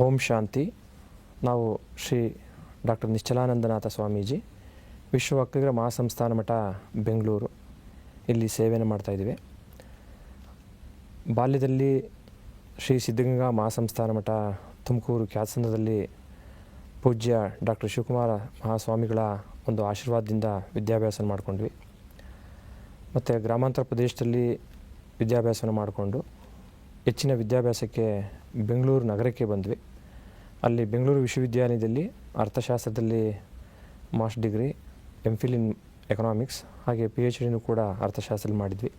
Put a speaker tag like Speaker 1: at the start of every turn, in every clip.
Speaker 1: ಓಂ ಶಾಂತಿ. ನಾವು ಶ್ರೀ ಡಾಕ್ಟರ್ ನಿಶ್ಚಲಾನಂದನಾಥ ಸ್ವಾಮೀಜಿ, ವಿಶ್ವ ಒಕ್ಕಲಿಗರ ಮಹಾಸಂಸ್ಥಾನ ಮಠ, ಬೆಂಗಳೂರು. ಇಲ್ಲಿ ಸೇವೆಯನ್ನು ಮಾಡ್ತಾಯಿದ್ದೀವಿ ಬಾಲ್ಯದಲ್ಲಿ ಶ್ರೀ ಸಿದ್ಧಗಂಗಾ ಮಹಾಸಂಸ್ಥಾನ ಮಠ, ತುಮಕೂರು ಖ್ಯಾತಸಂದ್ರದಲ್ಲಿ ಪೂಜ್ಯ ಡಾಕ್ಟರ್ ಶಿವಕುಮಾರ ಮಹಾಸ್ವಾಮಿಗಳ ಒಂದು ಆಶೀರ್ವಾದದಿಂದ ವಿದ್ಯಾಭ್ಯಾಸ ಮಾಡಿಕೊಂಡ್ವಿ. ಮತ್ತು ಗ್ರಾಮಾಂತರ ಪ್ರದೇಶದಲ್ಲಿ ವಿದ್ಯಾಭ್ಯಾಸವನ್ನು ಮಾಡಿಕೊಂಡು ಹೆಚ್ಚಿನ ವಿದ್ಯಾಭ್ಯಾಸಕ್ಕೆ ಬೆಂಗಳೂರು ನಗರಕ್ಕೆ ಬಂದ್ವಿ. ಅಲ್ಲಿ ಬೆಂಗಳೂರು ವಿಶ್ವವಿದ್ಯಾಲಯದಲ್ಲಿ ಅರ್ಥಶಾಸ್ತ್ರದಲ್ಲಿ master degree M Phil in economics ಹಾಗೆ ಪಿ ಎಚ್ ಡಿನೂ ಕೂಡ ಅರ್ಥಶಾಸ್ತ್ರದಲ್ಲಿ ಮಾಡಿದ್ವಿ.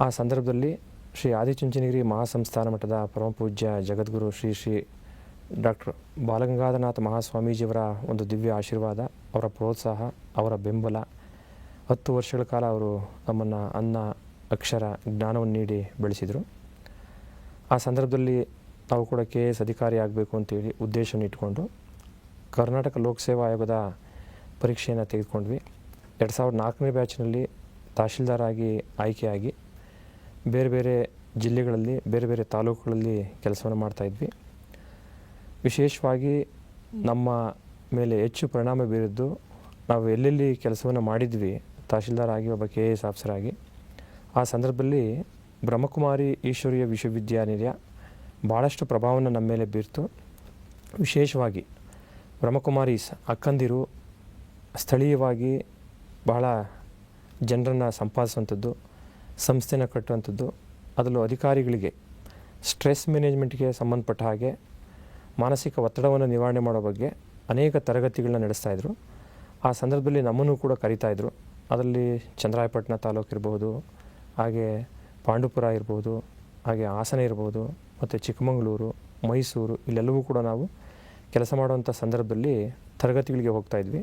Speaker 1: ಆ ಸಂದರ್ಭದಲ್ಲಿ ಶ್ರೀ ಆದಿಚುಂಚನಗಿರಿ ಮಹಾಸಂಸ್ಥಾನ ಮಠದ ಪರಮಪೂಜ್ಯ ಜಗದ್ಗುರು ಶ್ರೀ ಶ್ರೀ ಡಾಕ್ಟರ್ ಬಾಲಗಂಗಾಧರನಾಥ ಮಹಾಸ್ವಾಮೀಜಿಯವರ ಒಂದು ದಿವ್ಯ ಆಶೀರ್ವಾದ, ಅವರ ಪ್ರೋತ್ಸಾಹ, ಅವರ ಬೆಂಬಲ. ಹತ್ತು ವರ್ಷಗಳ ಕಾಲ ಅವರು ನಮ್ಮನ್ನು ಅನ್ನ, ಅಕ್ಷರ, ಜ್ಞಾನವನ್ನು ನೀಡಿ ಬೆಳೆಸಿದರು. ಆ ಸಂದರ್ಭದಲ್ಲಿ ನಾವು ಕೂಡ ಕೆ ಎಸ್ ಅಧಿಕಾರಿ ಆಗಬೇಕು ಅಂತೇಳಿ ಉದ್ದೇಶವನ್ನು ಇಟ್ಕೊಂಡು ಕರ್ನಾಟಕ ಲೋಕಸೇವಾ ಆಯೋಗದ ಪರೀಕ್ಷೆಯನ್ನು ತೆಗೆದುಕೊಂಡ್ವಿ. ಎರಡು ಸಾವಿರದ ನಾಲ್ಕನೇ ಬ್ಯಾಚ್ನಲ್ಲಿ ತಹಶೀಲ್ದಾರ್ ಆಗಿ ಆಯ್ಕೆಯಾಗಿ ಬೇರೆ ಬೇರೆ ಜಿಲ್ಲೆಗಳಲ್ಲಿ, ಬೇರೆ ಬೇರೆ ತಾಲೂಕುಗಳಲ್ಲಿ ಕೆಲಸವನ್ನು ಮಾಡ್ತಾಯಿದ್ವಿ ವಿಶೇಷವಾಗಿ ನಮ್ಮ ಮೇಲೆ ಹೆಚ್ಚು ಪರಿಣಾಮ ಬೀರಿದ್ದು ನಾವು ಎಲ್ಲೆಲ್ಲಿ ಕೆಲಸವನ್ನು ಮಾಡಿದ್ವಿ, ತಹಶೀಲ್ದಾರ್ ಆಗಿ ಒಬ್ಬ ಕೆ ಎ ಎಸ್ ಆಫೀಸರ್ ಆಗಿ, ಆ ಸಂದರ್ಭದಲ್ಲಿ ಬ್ರಹ್ಮಕುಮಾರಿ ಈಶ್ವರೀಯ ವಿಶ್ವವಿದ್ಯಾನಿಲಯ ಭಾಳಷ್ಟು ಪ್ರಭಾವವನ್ನು ನಮ್ಮ ಮೇಲೆ ಬೀರ್ತು. ವಿಶೇಷವಾಗಿ ಬ್ರಹ್ಮಕುಮಾರಿ ಅಕ್ಕಂದಿರು ಸ್ಥಳೀಯವಾಗಿ ಬಹಳ ಜನರನ್ನು ಸಂಪಾದಿಸುವಂಥದ್ದು, ಸಂಸ್ಥೆನ ಕಟ್ಟುವಂಥದ್ದು, ಅದರಲ್ಲೂ ಅಧಿಕಾರಿಗಳಿಗೆ ಸ್ಟ್ರೆಸ್ ಮ್ಯಾನೇಜ್ಮೆಂಟ್ಗೆ ಸಂಬಂಧಪಟ್ಟ ಹಾಗೆ ಮಾನಸಿಕ ಒತ್ತಡವನ್ನು ನಿವಾರಣೆ ಮಾಡೋ ಬಗ್ಗೆ ಅನೇಕ ತರಗತಿಗಳನ್ನ ನಡೆಸ್ತಾಯಿದ್ರು ಆ ಸಂದರ್ಭದಲ್ಲಿ ನಮ್ಮನ್ನು ಕೂಡ ಕರಿತಾಯಿದ್ರು ಅದರಲ್ಲಿ ಚಂದ್ರಾಯಪಟ್ಟಣ ತಾಲೂಕು ಇರಬಹುದು, ಹಾಗೆ ಪಾಂಡುಪುರ ಇರ್ಬೋದು, ಹಾಗೆ ಹಾಸನ ಇರ್ಬೋದು, ಮತ್ತು ಚಿಕ್ಕಮಗಳೂರು, ಮೈಸೂರು, ಇಲ್ಲೆಲ್ಲವೂ ಕೂಡ ನಾವು ಕೆಲಸ ಮಾಡುವಂಥ ಸಂದರ್ಭದಲ್ಲಿ ತರಗತಿಗಳಿಗೆ ಹೋಗ್ತಾಯಿದ್ವಿ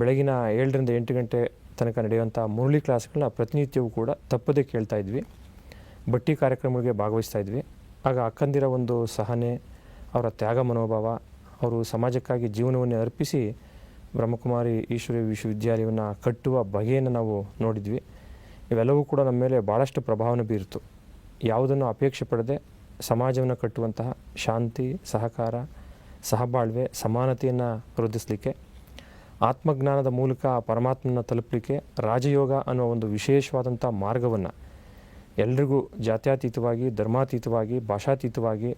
Speaker 1: ಬೆಳಗಿನ ಏಳರಿಂದ ಎಂಟು ಗಂಟೆ ತನಕ ನಡೆಯುವಂಥ ಮುರಳಿ ಕ್ಲಾಸ್ಗಳನ್ನ ಪ್ರತಿನಿತ್ಯವೂ ಕೂಡ ತಪ್ಪದೇ ಕೇಳ್ತಾ ಇದ್ವಿ. ಬಟ್ಟಿ ಕಾರ್ಯಕ್ರಮಗಳಿಗೆ ಭಾಗವಹಿಸ್ತಾ ಇದ್ವಿ. ಆಗ ಅಕ್ಕಂದಿರ ಒಂದು ಸಹನೆ, ಅವರ ತ್ಯಾಗ ಮನೋಭಾವ, ಅವರು ಸಮಾಜಕ್ಕಾಗಿ ಜೀವನವನ್ನು ಅರ್ಪಿಸಿ ಬ್ರಹ್ಮಕುಮಾರಿ ಈಶ್ವರಿ ವಿಶ್ವವಿದ್ಯಾಲಯವನ್ನು ಕಟ್ಟುವ ಬಗೆಯನ್ನು ನಾವು ನೋಡಿದ್ವಿ. ಇವೆಲ್ಲವೂ ಕೂಡ ನಮ್ಮ ಮೇಲೆ ಭಾಳಷ್ಟು ಪ್ರಭಾವನ ಬೀರಿತು. ಯಾವುದನ್ನು ಅಪೇಕ್ಷೆ ಪಡದೆ ಸಮಾಜವನ್ನು ಕಟ್ಟುವಂತಹ ಶಾಂತಿ, ಸಹಕಾರ, ಸಹಬಾಳ್ವೆ, ಸಮಾನತೆಯನ್ನು ವೃದ್ಧಿಸಲಿಕ್ಕೆ, ಆತ್ಮಜ್ಞಾನದ ಮೂಲಕ ಪರಮಾತ್ಮನ ತಲುಪಲಿಕ್ಕೆ ರಾಜಯೋಗ ಅನ್ನೋ ಒಂದು ವಿಶೇಷವಾದಂಥ ಮಾರ್ಗವನ್ನು ಎಲ್ರಿಗೂ ಜಾತ್ಯಾತೀತವಾಗಿ, ಧರ್ಮಾತೀತವಾಗಿ, ಭಾಷಾತೀತವಾಗಿ,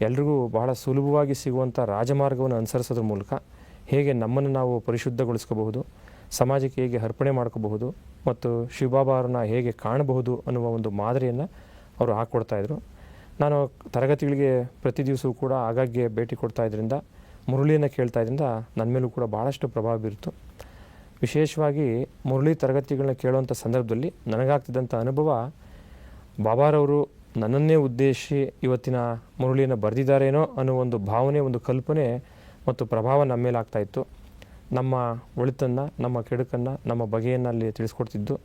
Speaker 1: ಎಲ್ರಿಗೂ ಬಹಳ ಸುಲಭವಾಗಿ ಸಿಗುವಂಥ ರಾಜಮಾರ್ಗವನ್ನು ಅನುಸರಿಸೋದ್ರ ಮೂಲಕ ಹೇಗೆ ನಮ್ಮನ್ನು ನಾವು ಪರಿಶುದ್ಧಗೊಳಿಸ್ಕೋಬಹುದು ಸಮಾಜಕ್ಕೆ ಹೇಗೆ ಅರ್ಪಣೆ ಮಾಡ್ಕೋಬಹುದು ಮತ್ತು ಶಿವಬಾಬಾರನ್ನ ಹೇಗೆ ಕಾಣಬಹುದು ಅನ್ನುವ ಒಂದು ಮಾದರಿಯನ್ನು ಅವರು ಹಾಕ್ಕೊಡ್ತಾಯಿದ್ರು ನಾನು ತರಗತಿಗಳಿಗೆ ಪ್ರತಿ ದಿವಸವೂ ಕೂಡ ಆಗಾಗ್ಗೆ ಭೇಟಿ ಕೊಡ್ತಾ ಇದ್ರಿಂದ, ಮುರುಳಿಯನ್ನು ಕೇಳ್ತಾ ಇದ್ರಿಂದ ನನ್ನ ಮೇಲೂ ಕೂಡ ಭಾಳಷ್ಟು ಪ್ರಭಾವ ಬೀರಿತು. ವಿಶೇಷವಾಗಿ ಮುರಳಿ ತರಗತಿಗಳನ್ನ ಕೇಳುವಂಥ ಸಂದರ್ಭದಲ್ಲಿ ನನಗಾಗ್ತಿದ್ದಂಥ ಅನುಭವ, ಬಾಬಾರವರು ನನ್ನನ್ನೇ ಉದ್ದೇಶಿ ಇವತ್ತಿನ ಮುರುಳಿಯನ್ನು ಬರೆದಿದ್ದಾರೇನೋ ಅನ್ನೋ ಒಂದು ಭಾವನೆ, ಒಂದು ಕಲ್ಪನೆ ಮತ್ತು ಪ್ರಭಾವ ನಮ್ಮ ಮೇಲೆ ಆಗ್ತಾಯಿತ್ತು ನಮ್ಮ ಒಳಿತನ್ನು, ನಮ್ಮ ಕೆಡುಕನ್ನು, ನಮ್ಮ ಬಗೆಯನ್ನು ಅಲ್ಲಿ ತಿಳಿಸ್ಕೊಡ್ತಿದ್ದು.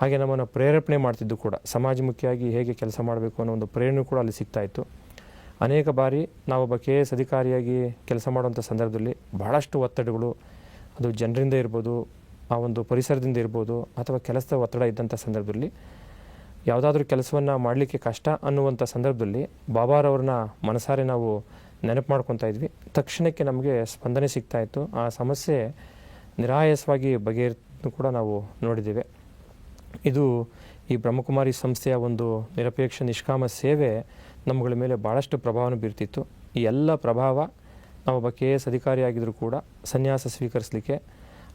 Speaker 1: ಹಾಗೆ ನಮ್ಮನ್ನು ಪ್ರೇರೇಪಣೆ ಮಾಡ್ತಿದ್ದು ಕೂಡ. ಸಮಾಜಮುಖಿಯಾಗಿ ಹೇಗೆ ಕೆಲಸ ಮಾಡಬೇಕು ಅನ್ನೋ ಒಂದು ಪ್ರೇರಣೆ ಕೂಡ ಅಲ್ಲಿ ಸಿಗ್ತಾಯಿತ್ತು. ಅನೇಕ ಬಾರಿ ನಾವೊಬ್ಬ ಕೆ ಎಸ್ ಅಧಿಕಾರಿಯಾಗಿ ಕೆಲಸ ಮಾಡುವಂಥ ಸಂದರ್ಭದಲ್ಲಿ ಬಹಳಷ್ಟು ಒತ್ತಡಗಳು, ಅದು ಜನರಿಂದ ಇರ್ಬೋದು, ಆ ಒಂದು ಪರಿಸರದಿಂದ ಇರ್ಬೋದು, ಅಥವಾ ಕೆಲಸದ ಒತ್ತಡ ಇದ್ದಂಥ ಸಂದರ್ಭದಲ್ಲಿ ಯಾವುದಾದ್ರೂ ಕೆಲಸವನ್ನು ಮಾಡಲಿಕ್ಕೆ ಕಷ್ಟ ಅನ್ನುವಂಥ ಸಂದರ್ಭದಲ್ಲಿ ಬಾಬಾರವ್ರನ್ನ ಮನಸಾರೆ ನಾವು ನೆನಪು ಮಾಡ್ಕೊತಾ ಇದ್ವಿ. ತಕ್ಷಣಕ್ಕೆ ನಮಗೆ ಸ್ಪಂದನೆ ಸಿಗ್ತಾ ಇತ್ತು. ಆ ಸಮಸ್ಯೆ ನಿರಾಯಾಸವಾಗಿ ಬಗೆಹರಿದು ಕೂಡ ನಾವು ನೋಡಿದ್ದೇವೆ. ಇದು ಈ ಬ್ರಹ್ಮಕುಮಾರಿ ಸಂಸ್ಥೆಯ ಒಂದು ನಿರಪೇಕ್ಷ ನಿಷ್ಕಾಮ ಸೇವೆ ನಮ್ಮಗಳ ಮೇಲೆ ಭಾಳಷ್ಟು ಪ್ರಭಾವವನ್ನು ಬೀರ್ತಿತ್ತು. ಈ ಎಲ್ಲ ಪ್ರಭಾವ ನಾವೊಬ್ಬ ಕೆ ಎಸ್ ಅಧಿಕಾರಿಯಾಗಿದ್ದರೂ ಕೂಡ ಸನ್ಯಾಸ ಸ್ವೀಕರಿಸಲಿಕ್ಕೆ,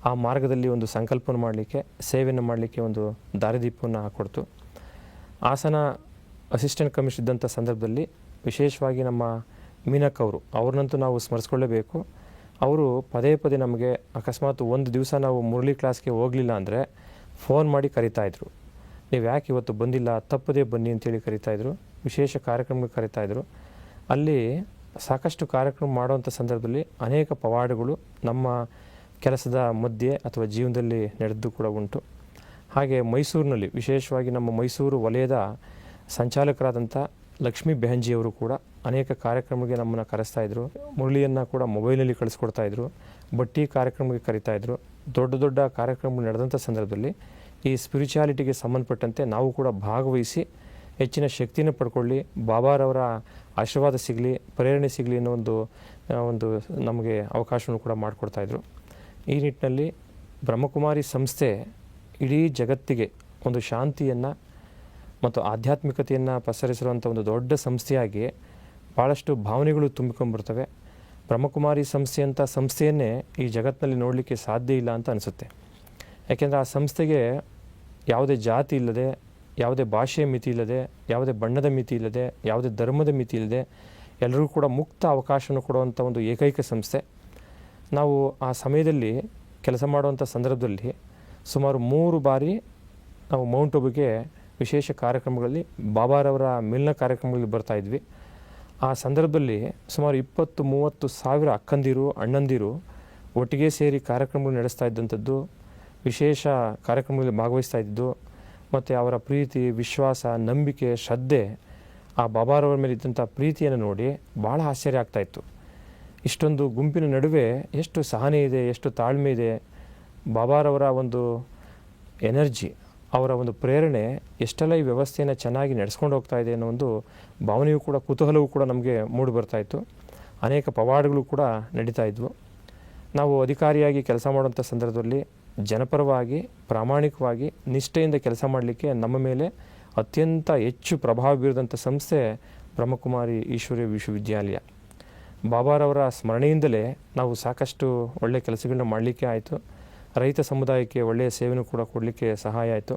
Speaker 1: ಆ ಮಾರ್ಗದಲ್ಲಿ ಒಂದು ಸಂಕಲ್ಪನ ಮಾಡಲಿಕ್ಕೆ ಸೇವೆಯನ್ನು ಮಾಡಲಿಕ್ಕೆ ಒಂದು ದಾರಿದೀಪವನ್ನು ಹಾಕ್ಕೊಡ್ತು ಆಸನ ಅಸಿಸ್ಟೆಂಟ್ ಕಮಿಷನ್ ಇದ್ದಂಥ ಸಂದರ್ಭದಲ್ಲಿ ವಿಶೇಷವಾಗಿ ನಮ್ಮ ಮೀನಕ್ ಅವರು. ಅವ್ರನ್ನಂತೂ ನಾವು ಸ್ಮರಿಸ್ಕೊಳ್ಳೇಬೇಕು. ಅವರು ಪದೇ ಪದೇ ನಮಗೆ ಅಕಸ್ಮಾತ್ ಒಂದು ದಿವಸ ನಾವು ಮುರಳಿ ಕ್ಲಾಸ್ಗೆ ಹೋಗಲಿಲ್ಲ ಅಂದರೆ ಫೋನ್ ಮಾಡಿ ಕರಿತಾಯಿದ್ರು ನೀವು ಯಾಕೆ ಇವತ್ತು ಬಂದಿಲ್ಲ? ತಪ್ಪದೇ ಬನ್ನಿ ಅಂತೇಳಿ ಕರಿತಾಯಿದ್ರು ವಿಶೇಷ ಕಾರ್ಯಕ್ರಮಕ್ಕೆ ಕರಿತಾಯಿದ್ರು ಅಲ್ಲಿ ಸಾಕಷ್ಟು ಕಾರ್ಯಕ್ರಮ ಮಾಡುವಂಥ ಸಂದರ್ಭದಲ್ಲಿ ಅನೇಕ ಪವಾಡಗಳು ನಮ್ಮ ಕೆಲಸದ ಮಧ್ಯೆ ಅಥವಾ ಜೀವನದಲ್ಲಿ ನಡೆದು ಕೂಡ ಉಂಟು. ಹಾಗೆ ಮೈಸೂರಿನಲ್ಲಿ ವಿಶೇಷವಾಗಿ ನಮ್ಮ ಮೈಸೂರು ವಲಯದ ಸಂಚಾಲಕರಾದಂಥ ಲಕ್ಷ್ಮೀ ಬೆಹಂಜಿಯವರು ಕೂಡ ಅನೇಕ ಕಾರ್ಯಕ್ರಮಕ್ಕೆ ನಮ್ಮನ್ನು ಕರೆಸ್ತಾ ಇದ್ರು. ಮುರಳಿಯನ್ನು ಕೂಡ ಮೊಬೈಲಲ್ಲಿ ಕಳಿಸ್ಕೊಡ್ತಾಯಿದ್ರು ಬಟ್ಟಿ ಕಾರ್ಯಕ್ರಮಕ್ಕೆ ಕರಿತಾಯಿದ್ರು ದೊಡ್ಡ ದೊಡ್ಡ ಕಾರ್ಯಕ್ರಮಗಳು ನಡೆದಂಥ ಸಂದರ್ಭದಲ್ಲಿ ಈ ಸ್ಪಿರಿಚುಯಾಲಿಟಿಗೆ ಸಂಬಂಧಪಟ್ಟಂತೆ ನಾವು ಕೂಡ ಭಾಗವಹಿಸಿ ಹೆಚ್ಚಿನ ಶಕ್ತಿಯನ್ನು ಪಡ್ಕೊಳ್ಳಿ, ಬಾಬಾರವರ ಆಶೀರ್ವಾದ ಸಿಗಲಿ, ಪ್ರೇರಣೆ ಸಿಗಲಿ ಅನ್ನೋ ಒಂದು ಒಂದು ನಮಗೆ ಅವಕಾಶವನ್ನು ಕೂಡ ಮಾಡಿಕೊಡ್ತಾಯಿದ್ರು ಈ ನಿಟ್ಟಿನಲ್ಲಿ ಬ್ರಹ್ಮಕುಮಾರಿ ಸಂಸ್ಥೆ ಇಡೀ ಜಗತ್ತಿಗೆ ಒಂದು ಶಾಂತಿಯನ್ನು ಮತ್ತು ಆಧ್ಯಾತ್ಮಿಕತೆಯನ್ನು ಪಸರಿಸಿರುವಂಥ ಒಂದು ದೊಡ್ಡ ಸಂಸ್ಥೆಯಾಗಿ ಭಾಳಷ್ಟು ಭಾವನೆಗಳು ತುಂಬಿಕೊಂಡ್ಬರ್ತವೆ ಬ್ರಹ್ಮಕುಮಾರಿ ಸಂಸ್ಥೆಯಂಥ ಸಂಸ್ಥೆಯನ್ನೇ ಈ ಜಗತ್ತಿನಲ್ಲಿ ನೋಡಲಿಕ್ಕೆ ಸಾಧ್ಯ ಇಲ್ಲ ಅಂತ ಅನಿಸುತ್ತೆ. ಯಾಕೆಂದರೆ ಆ ಸಂಸ್ಥೆಗೆ ಯಾವುದೇ ಜಾತಿ ಇಲ್ಲದೆ, ಯಾವುದೇ ಭಾಷೆಯ ಮಿತಿ ಇಲ್ಲದೆ, ಯಾವುದೇ ಬಣ್ಣದ ಮಿತಿ ಇಲ್ಲದೆ, ಯಾವುದೇ ಧರ್ಮದ ಮಿತಿ ಇಲ್ಲದೆ ಎಲ್ಲರಿಗೂ ಕೂಡ ಮುಕ್ತ ಅವಕಾಶವನ್ನು ಕೊಡುವಂಥ ಒಂದು ಏಕೈಕ ಸಂಸ್ಥೆ. ನಾವು ಆ ಸಮಯದಲ್ಲಿ ಕೆಲಸ ಮಾಡುವಂಥ ಸಂದರ್ಭದಲ್ಲಿ ಸುಮಾರು ಮೂರು ಬಾರಿ ನಾವು ಮೌಂಟ್ ಒಬ್ಗೆ ವಿಶೇಷ ಕಾರ್ಯಕ್ರಮಗಳಲ್ಲಿ ಬಾಬಾರವರ ಮಿಲ್ನ ಕಾರ್ಯಕ್ರಮಗಳಲ್ಲಿ ಬರ್ತಾ ಇದ್ವಿ. ಆ ಸಂದರ್ಭದಲ್ಲಿ ಸುಮಾರು ಇಪ್ಪತ್ತು ಮೂವತ್ತು ಸಾವಿರ ಅಕ್ಕಂದಿರು, ಅಣ್ಣಂದಿರು ಒಟ್ಟಿಗೆ ಸೇರಿ ಕಾರ್ಯಕ್ರಮಗಳು ನಡೆಸ್ತಾ ಇದ್ದಂಥದ್ದು, ವಿಶೇಷ ಕಾರ್ಯಕ್ರಮಗಳಲ್ಲಿ ಭಾಗವಹಿಸ್ತಾ ಇದ್ದು ಮತ್ತು ಅವರ ಪ್ರೀತಿ, ವಿಶ್ವಾಸ, ನಂಬಿಕೆ, ಶ್ರದ್ಧೆ ಆ ಬಾಬಾರವರ ಮೇಲೆ ಇದ್ದಂಥ ಪ್ರೀತಿಯನ್ನು ನೋಡಿ ಭಾಳ ಆಶ್ಚರ್ಯ ಆಗ್ತಾಯಿತ್ತು ಇಷ್ಟೊಂದು ಗುಂಪಿನ ನಡುವೆ ಎಷ್ಟು ಸಹನೆ ಇದೆ, ಎಷ್ಟು ತಾಳ್ಮೆ ಇದೆ ಬಾಬಾರವರ ಒಂದು ಎನರ್ಜಿ ಅವರ ಒಂದು ಪ್ರೇರಣೆ ಎಷ್ಟೆಲ್ಲ ಈ ವ್ಯವಸ್ಥೆಯನ್ನು ಚೆನ್ನಾಗಿ ನಡೆಸ್ಕೊಂಡು ಹೋಗ್ತಾ ಇದೆ ಅನ್ನೋ ಒಂದು ಭಾವನೆಯೂ ಕೂಡ, ಕುತೂಹಲವೂ ಕೂಡ ನಮಗೆ ಮೂಡಿ ಬರ್ತಾಯಿತ್ತು ಅನೇಕ ಪವಾಡಗಳು ಕೂಡ ನಡೀತಾ ಇದ್ವು. ನಾವು ಅಧಿಕಾರಿಯಾಗಿ ಕೆಲಸ ಮಾಡುವಂಥ ಸಂದರ್ಭದಲ್ಲಿ ಜನಪರವಾಗಿ, ಪ್ರಾಮಾಣಿಕವಾಗಿ ನಿಷ್ಠೆಯಿಂದ ಕೆಲಸ ಮಾಡಲಿಕ್ಕೆ ನಮ್ಮ ಮೇಲೆ ಅತ್ಯಂತ ಹೆಚ್ಚು ಪ್ರಭಾವ ಬೀರಿದಂಥ ಸಂಸ್ಥೆ ಬ್ರಹ್ಮಕುಮಾರಿ ಈಶ್ವರ್ಯ ವಿಶ್ವವಿದ್ಯಾಲಯ. ಬಾಬಾರವರ ಸ್ಮರಣೆಯಿಂದಲೇ ನಾವು ಸಾಕಷ್ಟು ಒಳ್ಳೆಯ ಕೆಲಸಗಳನ್ನ ಮಾಡಲಿಕ್ಕೆ ಆಯಿತು. ರೈತ ಸಮುದಾಯಕ್ಕೆ ಒಳ್ಳೆಯ ಸೇವೆಯೂ ಕೂಡ ಕೊಡಲಿಕ್ಕೆ ಸಹಾಯ ಆಯಿತು.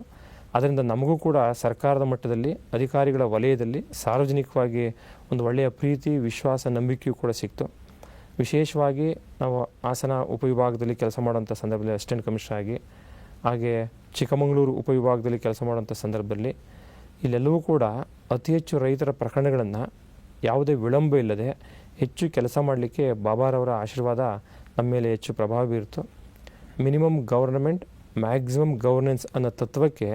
Speaker 1: ಅದರಿಂದ ನಮಗೂ ಕೂಡ ಸರ್ಕಾರದ ಮಟ್ಟದಲ್ಲಿ, ಅಧಿಕಾರಿಗಳ ವಲಯದಲ್ಲಿ ಸಾರ್ವಜನಿಕವಾಗಿ ಒಂದು ಒಳ್ಳೆಯ ಪ್ರೀತಿ, ವಿಶ್ವಾಸ, ನಂಬಿಕೆಯೂ ಕೂಡ ಸಿಕ್ತು. ವಿಶೇಷವಾಗಿ ನಾವು ಹಾಸನ ಉಪವಿಭಾಗದಲ್ಲಿ ಕೆಲಸ ಮಾಡುವಂಥ ಸಂದರ್ಭದಲ್ಲಿ ಅಸಿಸ್ಟೆಂಟ್ ಕಮಿಷನರ್ ಆಗಿ, ಹಾಗೆ ಚಿಕ್ಕಮಗಳೂರು ಉಪವಿಭಾಗದಲ್ಲಿ ಕೆಲಸ ಮಾಡುವಂಥ ಸಂದರ್ಭದಲ್ಲಿ ಇಲ್ಲೆಲ್ಲವೂ ಕೂಡ ಅತಿ ಹೆಚ್ಚು ರೈತರ ಪ್ರಕರಣಗಳನ್ನು ಯಾವುದೇ ವಿಳಂಬ ಇಲ್ಲದೆ ಹೆಚ್ಚು ಕೆಲಸ ಮಾಡಲಿಕ್ಕೆ ಬಾಬಾರವರ ಆಶೀರ್ವಾದ ನಮ್ಮ ಮೇಲೆ ಹೆಚ್ಚು ಪ್ರಭಾವ ಬೀರಿತು. ಮಿನಿಮಮ್ ಗವರ್ನಮೆಂಟ್, ಮ್ಯಾಕ್ಸಿಮಮ್ ಗೌರ್ನೆನ್ಸ್ ಅನ್ನೋ ತತ್ವಕ್ಕೆ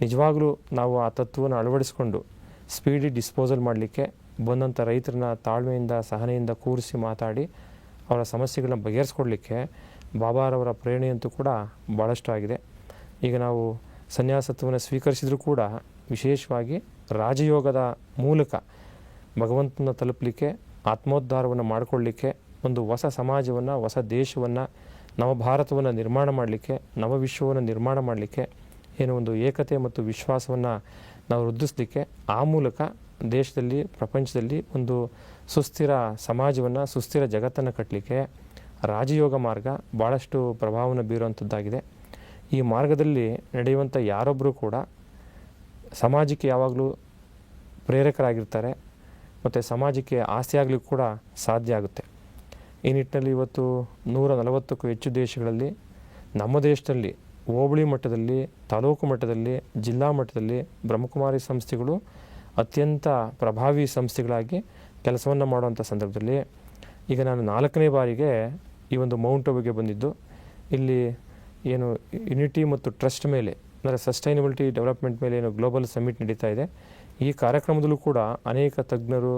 Speaker 1: ನಿಜವಾಗಲೂ ನಾವು ಆ ತತ್ವವನ್ನು ಅಳವಡಿಸ್ಕೊಂಡು ಸ್ಪೀಡಿ ಡಿಸ್ಪೋಸಲ್ ಮಾಡಲಿಕ್ಕೆ ಬಂದಂಥ ರೈತರನ್ನ ತಾಳ್ಮೆಯಿಂದ, ಸಹನೆಯಿಂದ ಕೂರಿಸಿ ಮಾತಾಡಿ ಅವರ ಸಮಸ್ಯೆಗಳನ್ನ ಬಗೆಹರಿಸ್ಕೊಡ್ಲಿಕ್ಕೆ ಬಾಬಾರವರ ಪ್ರೇರಣೆಯಂತೂ ಕೂಡ ಭಾಳಷ್ಟು ಆಗಿದೆ. ಈಗ ನಾವು ಸನ್ಯಾಸತ್ವವನ್ನು ಸ್ವೀಕರಿಸಿದರೂ ಕೂಡ ವಿಶೇಷವಾಗಿ ರಾಜಯೋಗದ ಮೂಲಕ ಭಗವಂತನ ತಲುಪಲಿಕ್ಕೆ, ಆತ್ಮೋದ್ಧಾರವನ್ನು ಮಾಡಿಕೊಳ್ಳಲಿಕ್ಕೆ ಒಂದು ಹೊಸ ಸಮಾಜವನ್ನು, ಹೊಸ ದೇಶವನ್ನು ನವ ಭಾರತವನ್ನು ನಿರ್ಮಾಣ ಮಾಡಲಿಕ್ಕೆ ನವ ವಿಶ್ವವನ್ನು ನಿರ್ಮಾಣ ಮಾಡಲಿಕ್ಕೆ ಏನೋ ಒಂದು ಏಕತೆ ಮತ್ತು ವಿಶ್ವಾಸವನ್ನು ನಾವು ವೃದ್ಧಿಸಲಿಕ್ಕೆ ಆ ಮೂಲಕ ದೇಶದಲ್ಲಿ, ಪ್ರಪಂಚದಲ್ಲಿ ಒಂದು ಸುಸ್ಥಿರ ಸಮಾಜವನ್ನು, ಸುಸ್ಥಿರ ಜಗತ್ತನ್ನು ಕಟ್ಟಲಿಕ್ಕೆ ರಾಜಯೋಗ ಮಾರ್ಗ ಭಾಳಷ್ಟು ಪ್ರಭಾವವನ್ನು ಬೀರುವಂಥದ್ದಾಗಿದೆ. ಈ ಮಾರ್ಗದಲ್ಲಿ ನಡೆಯುವಂಥ ಯಾರೊಬ್ಬರೂ ಕೂಡ ಸಮಾಜಕ್ಕೆ ಯಾವಾಗಲೂ ಪ್ರೇರಕರಾಗಿರ್ತಾರೆ, ಮತ್ತು ಸಮಾಜಕ್ಕೆ ಆಸ್ತಿ ಆಗಲಿಕ್ಕೆ ಕೂಡ ಸಾಧ್ಯ ಆಗುತ್ತೆ. ಈ ನಿಟ್ಟಿನಲ್ಲಿ ಇವತ್ತು ನೂರ ನಲವತ್ತಕ್ಕೂ ಹೆಚ್ಚು ದೇಶಗಳಲ್ಲಿ, ನಮ್ಮ ದೇಶದಲ್ಲಿ ಹೋಬಳಿ ಮಟ್ಟದಲ್ಲಿ, ತಾಲೂಕು ಮಟ್ಟದಲ್ಲಿ, ಜಿಲ್ಲಾ ಮಟ್ಟದಲ್ಲಿ ಬ್ರಹ್ಮಕುಮಾರಿ ಸಂಸ್ಥೆಗಳು ಅತ್ಯಂತ ಪ್ರಭಾವಿ ಸಂಸ್ಥೆಗಳಾಗಿ ಕೆಲಸವನ್ನು ಮಾಡುವಂಥ ಸಂದರ್ಭದಲ್ಲಿ ಈಗ ನಾನು ನಾಲ್ಕನೇ ಬಾರಿಗೆ ಈ ಒಂದು ಮೌಂಟ್ ಅಬುಗೆ ಬಂದಿದ್ದು. ಇಲ್ಲಿ ಏನು ಯುನಿಟಿ ಮತ್ತು ಟ್ರಸ್ಟ್ ಮೇಲೆ, ಅಂದರೆ ಸಸ್ಟೈನಬಿಲಿಟಿ ಡೆವಲಪ್ಮೆಂಟ್ ಮೇಲೆ ಏನು ಗ್ಲೋಬಲ್ ಸಮಿಟ್ ನಡೀತಾ ಇದೆ. ಈ ಕಾರ್ಯಕ್ರಮದಲ್ಲೂ ಕೂಡ ಅನೇಕ ತಜ್ಞರು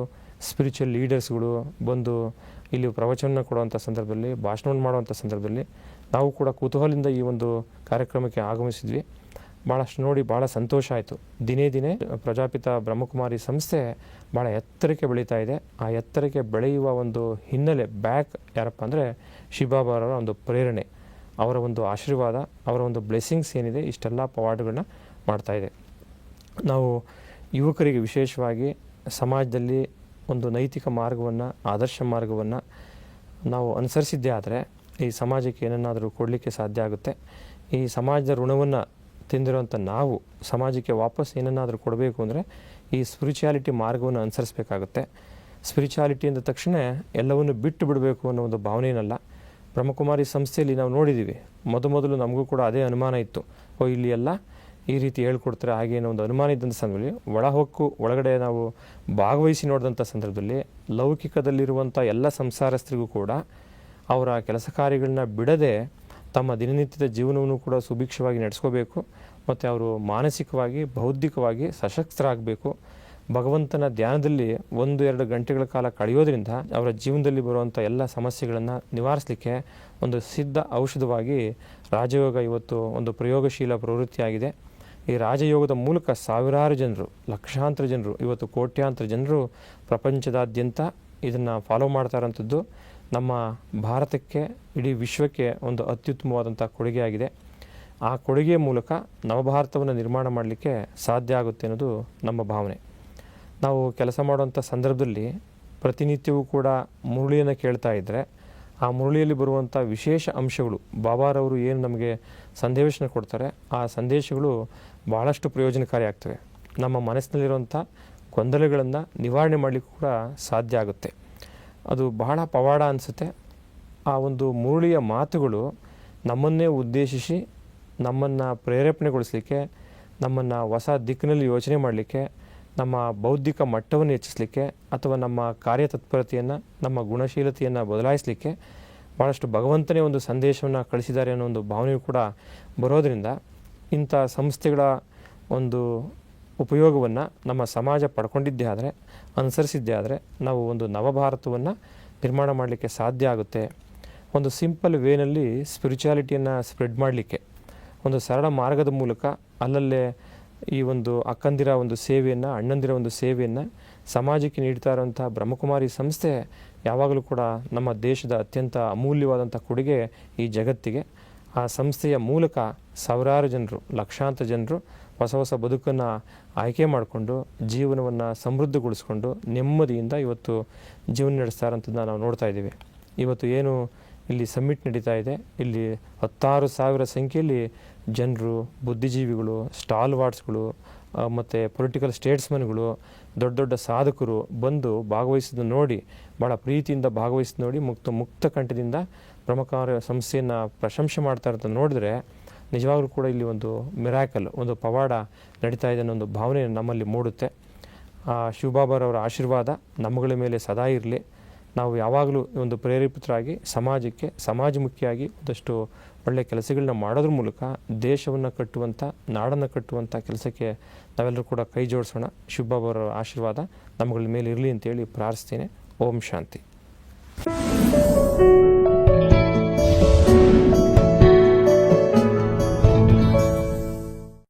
Speaker 1: ಸ್ಪಿರಿಚುವಲ್ ಲೀಡರ್ಸ್ಗಳು ಬಂದು ಇಲ್ಲಿ ಪ್ರವಚನ ಕೊಡುವಂಥ ಸಂದರ್ಭದಲ್ಲಿ, ಭಾಷಣವನ್ನು ಮಾಡುವಂಥ ಸಂದರ್ಭದಲ್ಲಿ ನಾವು ಕೂಡ ಕುತೂಹಲದಿಂದ ಈ ಒಂದು ಕಾರ್ಯಕ್ರಮಕ್ಕೆ ಆಗಮಿಸಿದ್ವಿ. ಭಾಳಷ್ಟು ನೋಡಿ ಭಾಳ ಸಂತೋಷ ಆಯಿತು. ದಿನೇ ದಿನೇ ಪ್ರಜಾಪಿತ ಬ್ರಹ್ಮಕುಮಾರಿ ಸಂಸ್ಥೆ ಭಾಳ ಎತ್ತರಕ್ಕೆ ಬೆಳೀತಾ ಇದೆ. ಆ ಎತ್ತರಕ್ಕೆ ಬೆಳೆಯುವ ಒಂದು ಹಿನ್ನೆಲೆ ಬ್ಯಾಕ್ ಯಾರಪ್ಪ ಅಂದರೆ ಶಿವಬಾಬಾರವರ ಒಂದು ಪ್ರೇರಣೆ, ಅವರ ಒಂದು ಆಶೀರ್ವಾದ, ಅವರ ಒಂದು ಬ್ಲೆಸ್ಸಿಂಗ್ಸ್ ಏನಿದೆ ಇಷ್ಟೆಲ್ಲ ಪವಾಡ್ಗಳನ್ನ ಮಾಡ್ತಾಯಿದೆ ನಾವು ಯುವಕರಿಗೆ ವಿಶೇಷವಾಗಿ ಸಮಾಜದಲ್ಲಿ ಒಂದು ನೈತಿಕ ಮಾರ್ಗವನ್ನು, ಆದರ್ಶ ಮಾರ್ಗವನ್ನು ನಾವು ಅನುಸರಿಸಿದ್ದೇ ಆದರೆ ಈ ಸಮಾಜಕ್ಕೆ ಏನನ್ನಾದರೂ ಕೊಡಲಿಕ್ಕೆ ಸಾಧ್ಯ ಆಗುತ್ತೆ. ಈ ಸಮಾಜದ ಋಣವನ್ನು ತಿಂದಿರುವಂಥ ನಾವು ಸಮಾಜಕ್ಕೆ ವಾಪಸ್ ಏನನ್ನಾದರೂ ಕೊಡಬೇಕು ಅಂದರೆ ಈ ಸ್ಪಿರಿಚುಯಾಲಿಟಿ ಮಾರ್ಗವನ್ನು ಅನುಸರಿಸಬೇಕಾಗುತ್ತೆ. ಸ್ಪಿರಿಚುಯಾಲಿಟಿ ಅಂದ ತಕ್ಷಣ ಎಲ್ಲವನ್ನು ಬಿಟ್ಟು ಬಿಡಬೇಕು ಅನ್ನೋ ಒಂದು ಭಾವನೆ ಏನಲ್ಲ. ಬ್ರಹ್ಮಕುಮಾರಿ ಸಂಸ್ಥೆಯಲ್ಲಿ ನಾವು ನೋಡಿದ್ದೀವಿ ಮೊದಮೊದಲು ನಮಗೂ ಕೂಡ ಅದೇ ಅನುಮಾನ ಇತ್ತು. ಓ, ಇಲ್ಲಿ ಎಲ್ಲ ಈ ರೀತಿ ಹೇಳ್ಕೊಡ್ತಾರೆ ಹಾಗೆ ಏನೋ ಒಂದು ಅನುಮಾನ ಇದ್ದಂಥ ಸಂದರ್ಭದಲ್ಲಿ ಒಳ ಹೊಕ್ಕು ಒಳಗಡೆ ನಾವು ಭಾಗವಹಿಸಿ ನೋಡಿದಂಥ ಸಂದರ್ಭದಲ್ಲಿ ಲೌಕಿಕದಲ್ಲಿರುವಂಥ ಎಲ್ಲ ಸಂಸಾರಸ್ಥರಿಗೂ ಕೂಡ ಅವರ ಕೆಲಸ ಕಾರ್ಯಗಳನ್ನ ಬಿಡದೆ ತಮ್ಮ ದಿನನಿತ್ಯದ ಜೀವನವನ್ನು ಕೂಡ ಸುಭಿಕ್ಷವಾಗಿ ನಡೆಸ್ಕೋಬೇಕು ಮತ್ತು ಅವರು ಮಾನಸಿಕವಾಗಿ, ಬೌದ್ಧಿಕವಾಗಿ ಸಶಕ್ತರಾಗಬೇಕು. ಭಗವಂತನ ಧ್ಯಾನದಲ್ಲಿ ಒಂದು, ಎರಡು ಗಂಟೆಗಳ ಕಾಲ ಕಳೆಯೋದ್ರಿಂದ ಅವರ ಜೀವನದಲ್ಲಿ ಬರುವಂಥ ಎಲ್ಲ ಸಮಸ್ಯೆಗಳನ್ನು ನಿವಾರಿಸಲಿಕ್ಕೆ ಒಂದು ಸಿದ್ಧ ಔಷಧವಾಗಿ ರಾಜಯೋಗ ಇವತ್ತು ಒಂದು ಪ್ರಯೋಗಶೀಲ ಪ್ರವೃತ್ತಿಯಾಗಿದೆ. ಈ ರಾಜಯೋಗದ ಮೂಲಕ ಸಾವಿರಾರು ಜನರು, ಲಕ್ಷಾಂತರ ಜನರು, ಇವತ್ತು ಕೋಟ್ಯಾಂತರ ಜನರು ಪ್ರಪಂಚದಾದ್ಯಂತ ಇದನ್ನು ಫಾಲೋ ಮಾಡ್ತಾ ಇರೋಂಥದ್ದು ನಮ್ಮ ಭಾರತಕ್ಕೆ, ಇಡೀ ವಿಶ್ವಕ್ಕೆ ಒಂದು ಅತ್ಯುತ್ತಮವಾದಂಥ ಕೊಡುಗೆಯಾಗಿದೆ ಆ ಕೊಡುಗೆಯ ಮೂಲಕ ನವಭಾರತವನ್ನು ನಿರ್ಮಾಣ ಮಾಡಲಿಕ್ಕೆ ಸಾಧ್ಯ ಆಗುತ್ತೆ ಅನ್ನೋದು ನಮ್ಮ ಭಾವನೆ. ನಾವು ಕೆಲಸ ಮಾಡುವಂಥ ಸಂದರ್ಭದಲ್ಲಿ ಪ್ರತಿನಿತ್ಯವೂ ಕೂಡ ಮುರುಳಿಯನ್ನು ಕೇಳ್ತಾ ಇದ್ದರೆ ಆ ಮುರುಳಿಯಲ್ಲಿ ಬರುವಂಥ ವಿಶೇಷ ಅಂಶಗಳು, ಬಾಬಾರವರು ಏನು ನಮಗೆ ಸಂದೇಶನ ಕೊಡ್ತಾರೆ, ಆ ಸಂದೇಶಗಳು ಭಾಳಷ್ಟು ಪ್ರಯೋಜನಕಾರಿ ಆಗ್ತವೆ. ನಮ್ಮ ಮನಸ್ಸಿನಲ್ಲಿರುವಂಥ ಗೊಂದಲಗಳನ್ನು ನಿವಾರಣೆ ಮಾಡಲಿಕ್ಕೂ ಕೂಡ ಸಾಧ್ಯ ಆಗುತ್ತೆ. ಅದು ಬಹಳ ಪವಾಡ ಅನಿಸುತ್ತೆ. ಆ ಒಂದು ಮುರುಳಿಯ ಮಾತುಗಳು ನಮ್ಮನ್ನೇ ಉದ್ದೇಶಿಸಿ, ನಮ್ಮನ್ನು ಪ್ರೇರೇಪಣೆಗೊಳಿಸಲಿಕ್ಕೆ, ನಮ್ಮನ್ನು ಹೊಸ ದಿಕ್ಕಿನಲ್ಲಿ ಯೋಚನೆ ಮಾಡಲಿಕ್ಕೆ, ನಮ್ಮ ಬೌದ್ಧಿಕ ಮಟ್ಟವನ್ನು ಹೆಚ್ಚಿಸಲಿಕ್ಕೆ ಅಥವಾ ನಮ್ಮ ಕಾರ್ಯತತ್ಪರತೆಯನ್ನು, ನಮ್ಮ ಗುಣಶೀಲತೆಯನ್ನು ಬದಲಾಯಿಸಲಿಕ್ಕೆ ಭಾಳಷ್ಟು ಭಗವಂತನೇ ಒಂದು ಸಂದೇಶವನ್ನು ಕಳಿಸಿದ್ದಾರೆ ಅನ್ನೋ ಒಂದು ಭಾವನೆಯೂ ಕೂಡ ಬರೋದರಿಂದ ಇಂಥ ಸಂಸ್ಥೆಗಳ ಒಂದು ಉಪಯೋಗವನ್ನು ನಮ್ಮ ಸಮಾಜ ಪಡ್ಕೊಂಡಿದ್ದೇ ಆದರೆ, ಅನುಸರಿಸಿದ್ದೇ ಆದರೆ ನಾವು ಒಂದು ನವಭಾರತವನ್ನು ನಿರ್ಮಾಣ ಮಾಡಲಿಕ್ಕೆ ಸಾಧ್ಯ ಆಗುತ್ತೆ. ಒಂದು ಸಿಂಪಲ್ ವೇನಲ್ಲಿ ಸ್ಪಿರಿಚುಯಾಲಿಟಿಯನ್ನು ಸ್ಪ್ರೆಡ್ ಮಾಡಲಿಕ್ಕೆ, ಒಂದು ಸರಳ ಮಾರ್ಗದ ಮೂಲಕ ಅಲ್ಲಲ್ಲೇ ಈ ಒಂದು ಅಕ್ಕಂದಿರ ಒಂದು ಸೇವೆಯನ್ನು, ಅಣ್ಣಂದಿರ ಒಂದು ಸೇವೆಯನ್ನು ಸಮಾಜಕ್ಕೆ ನೀಡ್ತಾ ಇರುವಂಥ ಬ್ರಹ್ಮಕುಮಾರಿ ಸಂಸ್ಥೆ ಯಾವಾಗಲೂ ಕೂಡ ನಮ್ಮ ದೇಶದ ಅತ್ಯಂತ ಅಮೂಲ್ಯವಾದಂಥ ಕೊಡುಗೆ ಈ ಜಗತ್ತಿಗೆ. ಆ ಸಂಸ್ಥೆಯ ಮೂಲಕ ಸಾವಿರಾರು ಜನರು, ಲಕ್ಷಾಂತರ ಜನರು ಹೊಸ ಹೊಸ ಬದುಕನ್ನು ಆಯ್ಕೆ ಮಾಡಿಕೊಂಡು ಜೀವನವನ್ನು ಸಮೃದ್ಧಗೊಳಿಸ್ಕೊಂಡು ನೆಮ್ಮದಿಯಿಂದ ಇವತ್ತು ಜೀವನ ನಡೆಸ್ತಾ ಇರೋಂಥದ್ದನ್ನ ನಾವು ನೋಡ್ತಾ ಇದ್ದೀವಿ. ಇವತ್ತು ಏನು ಇಲ್ಲಿ ಸಮ್ಮಿಟ್ ನಡೀತಾ ಇದೆ. ಇಲ್ಲಿ ಹತ್ತಾರು ಸಾವಿರ ಸಂಖ್ಯೆಯಲ್ಲಿ ಜನರು, ಬುದ್ಧಿಜೀವಿಗಳು ಸ್ಟಾಲ್ ವಾರ್ಡ್ಸ್ಗಳು ಮತ್ತು ಪೊಲಿಟಿಕಲ್ ಸ್ಟೇಟ್ಸ್ಮನ್ಗಳು ದೊಡ್ಡ ದೊಡ್ಡ ಸಾಧಕರು ಬಂದು ಭಾಗವಹಿಸಿದ್ದು ನೋಡಿ ಭಾಳ ಪ್ರೀತಿಯಿಂದ ಭಾಗವಹಿಸಿ ನೋಡಿ, ಮುಕ್ತ ಮುಕ್ತ ಕಂಠದಿಂದ ಪ್ರಮುಖ ಸಂಸ್ಥೆಯನ್ನು ಪ್ರಶಂಸೆ ಮಾಡ್ತಾ ಇರೋದನ್ನ ನೋಡಿದ್ರೆ ನಿಜವಾಗ್ಲೂ ಕೂಡ ಇಲ್ಲಿ ಒಂದು ಮಿರಾಕಲ್ ಒಂದು ಪವಾಡ ನಡೀತಾ ಇದೆ ಅನ್ನೋ ಒಂದು ಭಾವನೆ ನಮ್ಮಲ್ಲಿ ಮೂಡುತ್ತೆ. ಆ ಶಿವಬಾಬಾರವರ ಆಶೀರ್ವಾದ ನಮ್ಮಗಳ ಮೇಲೆ ಸದಾ ಇರಲಿ. ನಾವು ಯಾವಾಗಲೂ ಒಂದು ಪ್ರೇರೇಪಿತರಾಗಿ ಸಮಾಜಕ್ಕೆ, ಸಮಾಜಮುಖಿಯಾಗಿ ಒಂದಷ್ಟು ಒಳ್ಳೆಯ ಕೆಲಸಗಳನ್ನ ಮಾಡೋದ್ರ ಮೂಲಕ ದೇಶವನ್ನು ಕಟ್ಟುವಂಥ ನಾಡನ್ನು ಕಟ್ಟುವಂಥ ಕೆಲಸಕ್ಕೆ ನಾವೆಲ್ಲರೂ ಕೂಡ ಕೈ ಜೋಡಿಸೋಣ. ಶಿವಬಾಬಾರವರ ಆಶೀರ್ವಾದ ನಮ್ಮಗಳ ಮೇಲೆ ಇರಲಿ ಅಂತೇಳಿ ಪ್ರಾರ್ಥಿಸ್ತೇನೆ. ಓಂ ಶಾಂತಿ.